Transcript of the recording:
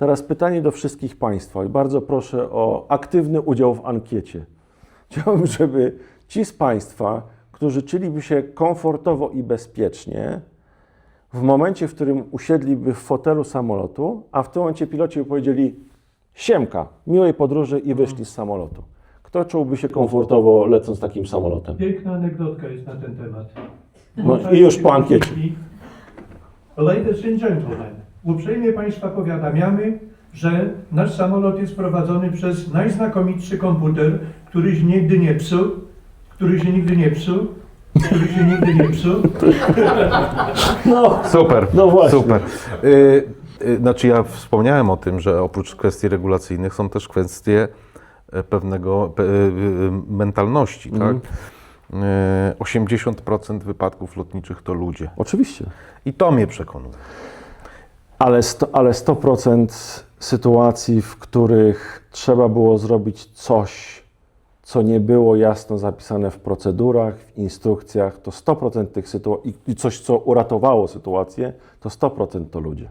Teraz pytanie do wszystkich Państwa i bardzo proszę o aktywny udział w ankiecie. Chciałbym, żeby ci z Państwa, którzy czuliby się komfortowo i bezpiecznie, w momencie, w którym usiedliby w fotelu samolotu, a w tym momencie piloci by powiedzieli siemka, miłej podróży i wyszli z samolotu. Kto czułby się komfortowo lecąc takim samolotem? Piękna anegdotka jest na ten temat. No i już po ankiecie. Ladies and gentlemen, uprzejmie Państwa powiadamiamy, że nasz samolot jest prowadzony przez najznakomitszy komputer, który się nigdy nie psuł, który się nigdy nie psuł, który się nigdy nie psuł. No, Super, No właśnie. super. Y, y, znaczy ja wspomniałem o tym, że oprócz kwestii regulacyjnych są też kwestie e, pewnego pe, y, y, mentalności, tak? Y, 80% wypadków lotniczych to ludzie. oczywiście. I to mnie przekonuje. Ale, sto, ale 100% sytuacji, w których trzeba było zrobić coś, co nie było jasno zapisane w procedurach, w instrukcjach, to 100% tych sytuacji, i coś, co uratowało sytuację, to 100% to ludzie.